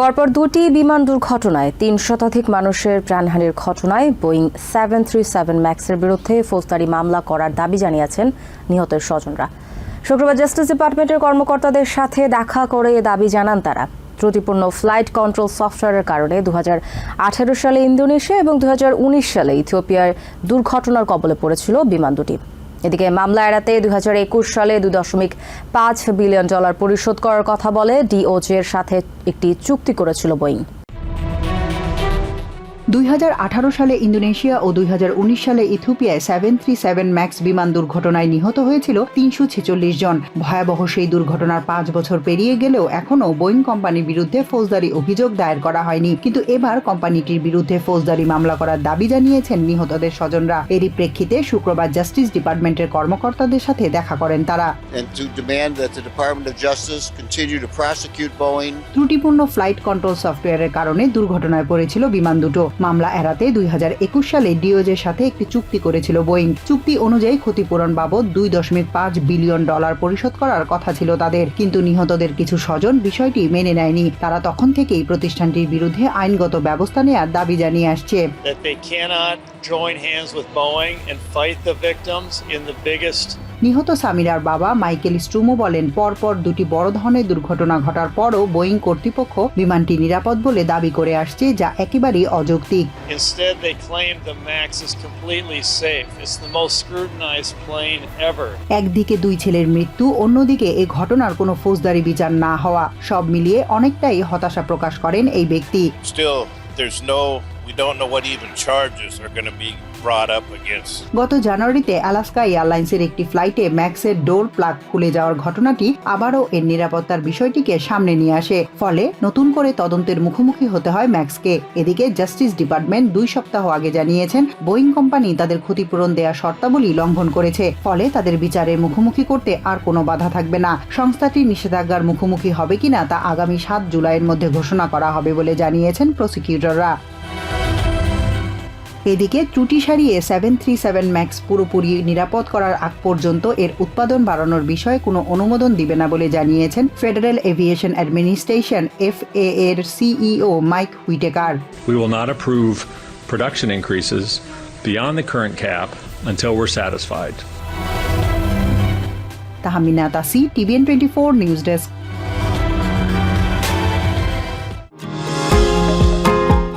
পরপর দুটি বিমান দুর্ঘটনায় তিন শতাধিক মানুষের প্রাণহানির ঘটনায় বোয়িং সেভেন থ্রি সেভেন ম্যাক্সের বিরুদ্ধে ফৌজদারি মামলা করার দাবি জানিয়েছেন নিহতের স্বজনরা। শুক্রবার জাস্টিস ডিপার্টমেন্টের কর্মকর্তাদের সাথে দেখা করে এ দাবি জানান তারা। ত্রুটিপূর্ণ ফ্লাইট কন্ট্রোল সফটওয়্যারের কারণে দু হাজার আঠেরো সালে ইন্দোনেশিয়া এবং দু হাজার উনিশ সালে ইথিওপিয়ার দুর্ঘটনার কবলে পড়েছিল বিমান দুটি। এদিকে মামলা এড়াতে দু হাজার একুশ সালে দুই দশমিক পাঁচ বিলিয়ন ডলার পরিশোধ করার কথা বলে ডিওজের সাথে একটি চুক্তি করেছিল বোয়িং। দুই হাজার আঠারো সালে ইন্দোনেশিয়া ও দুই হাজার উনিশ সালে ইথিওপিয়ায় সেভেন থ্রি সেভেন ম্যাক্স বিমান দুর্ঘটনায় নিহত হয়েছিল তিনশো ছেচল্লিশ জন। ভয়াবহ সেই দুর্ঘটনার পাঁচ বছর পেরিয়ে গেলেও এখনও বোয়িং কোম্পানির বিরুদ্ধে ফৌজদারি অভিযোগ দায়ের করা হয়নি। কিন্তু এবার কোম্পানিটির বিরুদ্ধে ফৌজদারি মামলা করার দাবি জানিয়েছেন নিহতদের স্বজনরা। এরই প্রেক্ষিতে শুক্রবার জাস্টিস ডিপার্টমেন্টের কর্মকর্তাদের সাথে দেখা করেন তারা। ত্রুটিপূর্ণ ফ্লাইট কন্ট্রোল সফটওয়্যারের কারণে দুর্ঘটনায় পড়েছিল বিমান দুটো। মামলা এড়াতে দুই হাজার একুশ সালে ডিওজের সাথে একটি চুক্তি করেছিল বোয়িং। চুক্তি অনুযায়ী ক্ষতিপূরণ বাবদ দুই দশমিক পাঁচ বিলিয়ন ডলার পরিশোধ করার কথা ছিল তাদের। কিন্তু নিহতদের কিছু স্বজন বিষয়টি মেনে নেয়নি। তারা তখন থেকেই প্রতিষ্ঠানটির বিরুদ্ধে আইনগত ব্যবস্থা নেওয়ার দাবি জানিয়ে আসছে। Join hands with Boeing and fight the victims in the biggest নিহত সামিরার বাবা মাইকেল স্ট্রুমো বলেন পরপর দুটি বড় ধরনের দুর্ঘটনা ঘটার পরও বোয়িং কর্তৃপক্ষ বিমানটি নিরাপদ বলে দাবি করে আসছে যা একেবারেই অযৌক্তিক Instead, they claim the MAX is completely safe. It's the most scrutinized plane ever. একদিকে দুই ছেলের মৃত্যু অন্যদিকে এ ঘটনার কোনো ফৌজদারি বিচার না হওয়া সব মিলিয়ে অনেকটাই হতাশা প্রকাশ করেন এই ব্যক্তি গত জানুয়ারিতে আলাস্কা এয়ারলাইন্সের একটি ফ্লাইটে ম্যাক্সের ডোর প্লাগ খুলে যাওয়ার ঘটনাটি আবারও এর নিরাপত্তার বিষয়টিকে সামনে নিয়ে আসে। ফলে নতুন করে তদন্তের মুখোমুখি হতে হয় ম্যাক্সকে। এদিকে জাস্টিস ডিপার্টমেন্ট দুই সপ্তাহ আগে জানিয়েছেন, বোয়িং কোম্পানি তাদের ক্ষতিপূরণ দেওয়া শর্তাবলী লঙ্ঘন করেছে। ফলে তাদের বিচারের মুখোমুখি করতে আর কোনো বাধা থাকবে না। সংস্থাটি নিষেধাজ্ঞার মুখোমুখি হবে কিনা তা আগামী সাত জুলাইয়ের মধ্যে ঘোষণা করা হবে বলে জানিয়েছেন প্রসিকিউটররা। এদিকে ত্রুটি সারিয়ে সেভেন থ্রি সেভেন ম্যাক্স পুরোপুরি নিরাপদ করার আগ পর্যন্ত এর উৎপাদন বাড়ানোর বিষয়ে কোনো অনুমোদন দিবে না বলে জানিয়েছেন Federal Aviation Administration F A এর CEO Mike Whitaker We will not approve production increases beyond the current cap until we're satisfied. Tahmina Tasi TVN twenty four news desk